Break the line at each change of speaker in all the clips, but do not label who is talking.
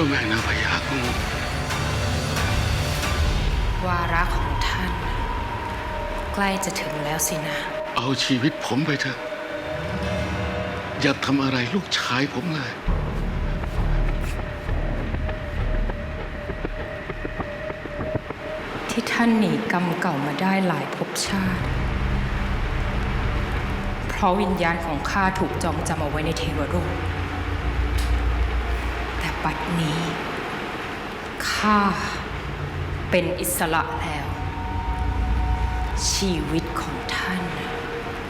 จ้าแม่นางพญางู
วาระของท่าน ใกล้จะถึงแล้วสินะ
เอาชีวิตผมไปเถอะ อย่าทำอะไรลูกชายผมเลย
ที่ท่านหนีกรรมเก่ามาได้หลายภพชาติ เพราะวิญญาณของข้าถูกจองจำเอาไว้ในเทวรูปแต่ปัดนี้ ข้าเป็นอิสระแล้ว ชีวิตของท่าน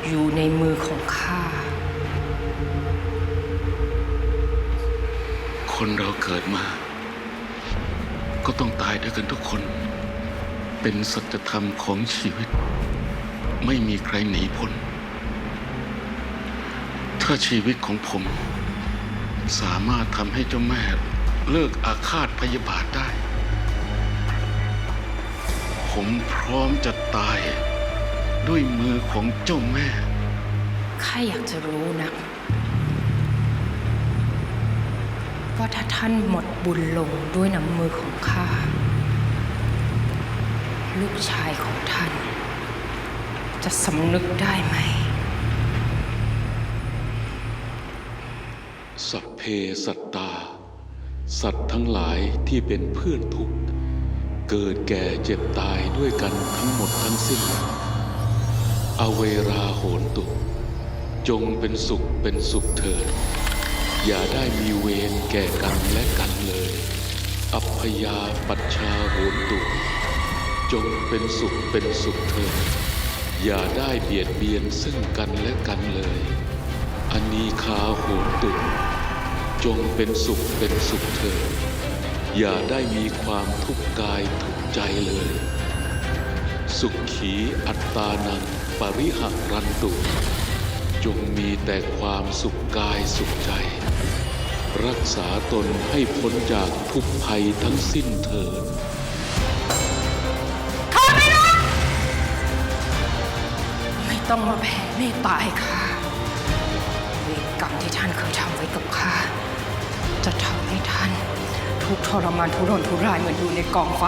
อยู่ในมือของข้า
คนเราเกิดมา ก็ต้องตายด้วยกันทุกคน เป็นสัจธรรมของชีวิต ไม่มีใครหนีพ้น ถ้าชีวิตของผม สามารถทำให้เจ้าแม่เลิกอาฆาตพยาบาทได้ ผมพร้อมจะตายด้วยมือของเจ้าแม่
ข้าอยากจะรู้นะว่าถ้าท่านหมดบุญลงด้วยน้ำมือของข้า ลูกชายของท่าน จะสำนึกได้ไหม
สัพเพสัตตา สัตว์ทั้งหลายที่เป็นเพื่อนทุกข์ เกิดแก่เจ็บตายด้วยกันทั้งหมดทั้งสิ้น อเวราโหนตุ จงเป็นสุขเป็นสุขเถิด อย่าได้มีเวรแก่กันและกันเลย อัพยาปัชชาโหนตุ จงเป็นสุขเป็นสุขเถิด อย่าได้เบียดเบียนซึ่งกันและกันเลย อันนี้คาโหนตุจงเป็นสุขเป็นสุขเถิดอย่าได้มีความทุกข์กายทุกข์ใจเลย สุขขีอัตตานังปริหรันตุจงมีแต่ความสุขกายสุขใจ รักษาตนให้พ้นจากทุกภัยทั้งสิ้นเถิดเขา
ไม่ต้องมาแผ่เมตตาให้ข้า ที่ท่านเคยทำไว้กับข้า จะทำให้ท่านทุกข์ทรมานทุรนทุรายเหมือนอยู่ในกองไฟ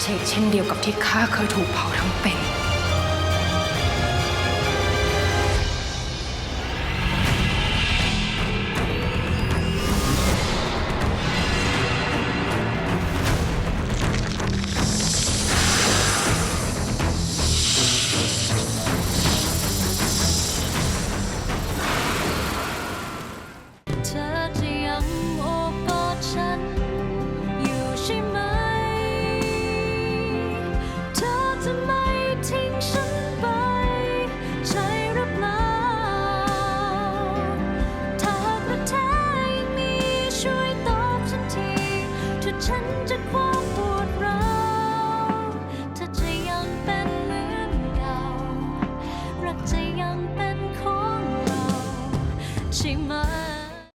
เช่นเช่นเดียวกับที่ข้าเคยถูกเผาทั้งเป็น